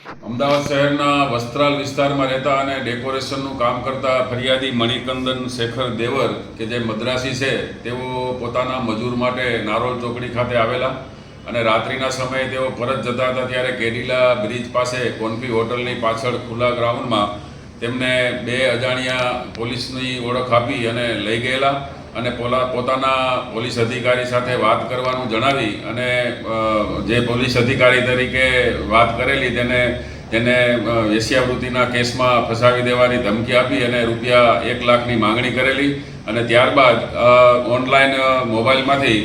અમદાવાદ શહેરના વસ્ત્રાલ વિસ્તારમાં રહેતા અને ડેકોરેશનનું કામ કરતા ફરિયાદી મણિકંદન શેખર દેવર, કે જે મદ્રાસી છે, તેઓ પોતાના મજૂર માટે નારોલ ચોકડી ખાતે આવેલા અને રાત્રિના સમયે તેઓ પરત જતા હતા ત્યારે કેડીલા બ્રિજ પાસે કોન્ફી હોટલની પાછળ ખુલ્લા ગ્રાઉન્ડમાં તેમને બે અજાણ્યા પોલીસની ઓળખ આપી અને લઈ ગયેલા. અને પોલા, પોતાના પોલીસ અધિકારી સાથે વાત કરવાનું જણાવી અને જે પોલીસ અધિકારી તરીકે વાત કરેલી તેને તેને વેશ્યાવૃત્તિના કેસમાં ફસાવી દેવાની ધમકી આપી અને રૂપિયા એક લાખની માંગણી કરેલી અને ત્યારબાદ ઓનલાઈન મોબાઈલમાંથી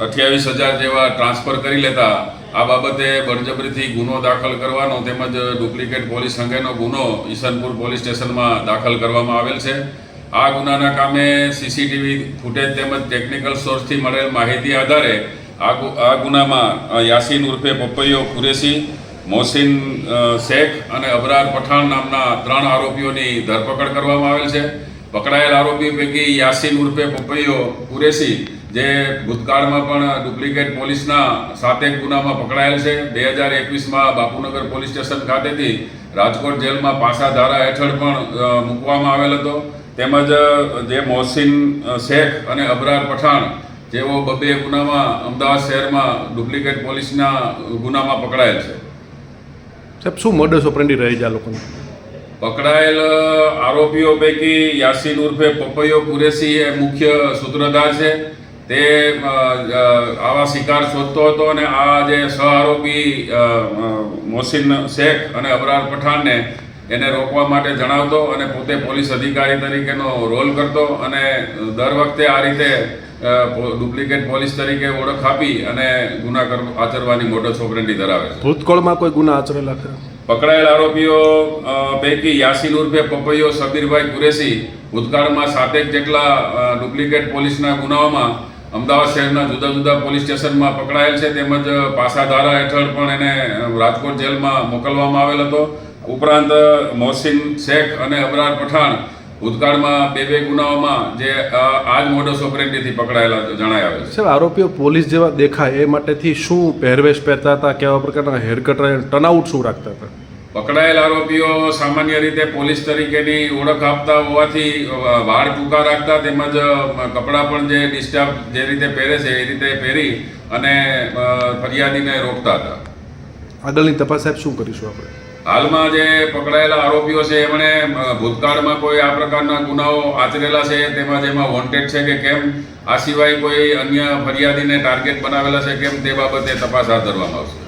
અઠ્યાવીસ હજાર જેવા ટ્રાન્સફર કરી લેતા આ બાબતે બળજબરીથી ગુનો દાખલ કરવાનો તેમજ ડુપ્લિકેટ પોલીસ અંગેનો ગુનો ઈસનપુર પોલીસ સ્ટેશનમાં દાખલ કરવામાં આવેલ છે. આ ગુનાના કામે સીસીટીવી ફૂટેજ તેમજ ટેકનિકલ સોર્સથી મળેલ માહિતી આધારે આ ગુનામાં યાસીન ઉર્ફે પપૈયો કુરેશી, મોહસિન શેખ અને અબરાર પઠાણ નામના ત્રણ આરોપીઓની ધરપકડ કરવામાં આવેલ છે. પકડાયેલ આરોપી પૈકી યાસીન ઉર્ફે પપૈયો કુરેશી, જે ભૂતકાળમાં પણ ડુપ્લિકેટ પોલીસના સાતેક ગુનામાં પકડાયેલ છે. બે હજાર એકવીસમાં બાપુનગર પોલીસ સ્ટેશન ખાતેથી રાજકોટ જેલમાં પાસા ધારા હેઠળ પણ મૂકવામાં આવેલ હતો. તેમજ જે મોહસિન શેખ અને અબરાર પઠાણ જેઓ બબે ગુનામાં અમદાવાદ શહેરમાં ડુપ્લિકેટ પોલીસના ગુનામાં પકડાયેલ છે. સાહેબ શું મોડસ ઓપરેન્ડી રહી છે આ લોકોને? પકડાયેલ આરોપીઓ પૈકી યાસીન ઉર્ફે પપૈયો કુરેશી એ મુખ્ય સૂત્રધાર છે. તે આવા શિકાર શોધતો હતો અને આ જે સહ આરોપી મોહસિન શેખ અને અબરાર પઠાણને એને રોકવા માટે જણાવતો અને પોતે પોલીસ અધિકારી તરીકેનો રોલ કરતો અને દર વખતે આ રીતે ડુપ્લિકેટ પોલીસ તરીકે ઓળખ આપી અને ગુના કર- આચરવાની મોટો છોકરેની ધરાવે છે. ભૂતકાળમાં કોઈ ગુના આચરેલા ખરા? પકડાયેલ આરોપીઓ પૈકી યાસીન ઉર્ફે પપૈયો સબીરભાઈ કુરેશી ભૂતકાળમાં સાતેક જેટલા ડુપ્લિકેટ પોલીસના ગુનાઓમાં અમદાવાદ શહેરના જુદા જુદા પોલીસ સ્ટેશનમાં પકડાયેલ છે. તેમજ પાસા ધારા હેઠળ પણ એને રાજકોટ જેલમાં મોકલવામાં આવેલ હતો. ઉપરાંત મોહસિન શેખ અને અબરાર પઠાણ ભૂતકાળમાં બે બે ગુનાઓમાં જે આ જ મોડસ ઓપરેન્ડીથી પકડાયેલા જણાય આવે છે. આરોપીઓ પોલીસ જેવા દેખાય એ માટેથી શું પહેરવેશ પહેરતા હતા કેવા પ્રકારના હેરકટ ટનઆઉટ શું રાખતા હતા? પકડાયેલ આરોપીઓ સામાન્ય રીતે પોલીસ તરીકેની ઓળખ આપતા હોવાથી વાળ ટૂંકા રાખતા તેમજ કપડાં પણ જે ડિસ્ટર્બ જે રીતે પહેરે છે એ રીતે પહેરી અને ફરિયાદીને રોકતા હતા. આગળની તપાસ સાહેબ શું કરીશું આપણે? હાલમાં જે પકડાયેલા આરોપીઓ છે, એમણે ભૂતકાળમાં કોઈ આ પ્રકારના ગુનાઓ આચરેલા છે? તેમાં જેમાં વોન્ટેડ છે કે કેમ? આ સિવાય કોઈ અન્ય ફરિયાદીને ટાર્ગેટ બનાવેલા છે કેમ? તે બાબતે તપાસ હાથ ધરવામાં આવશે.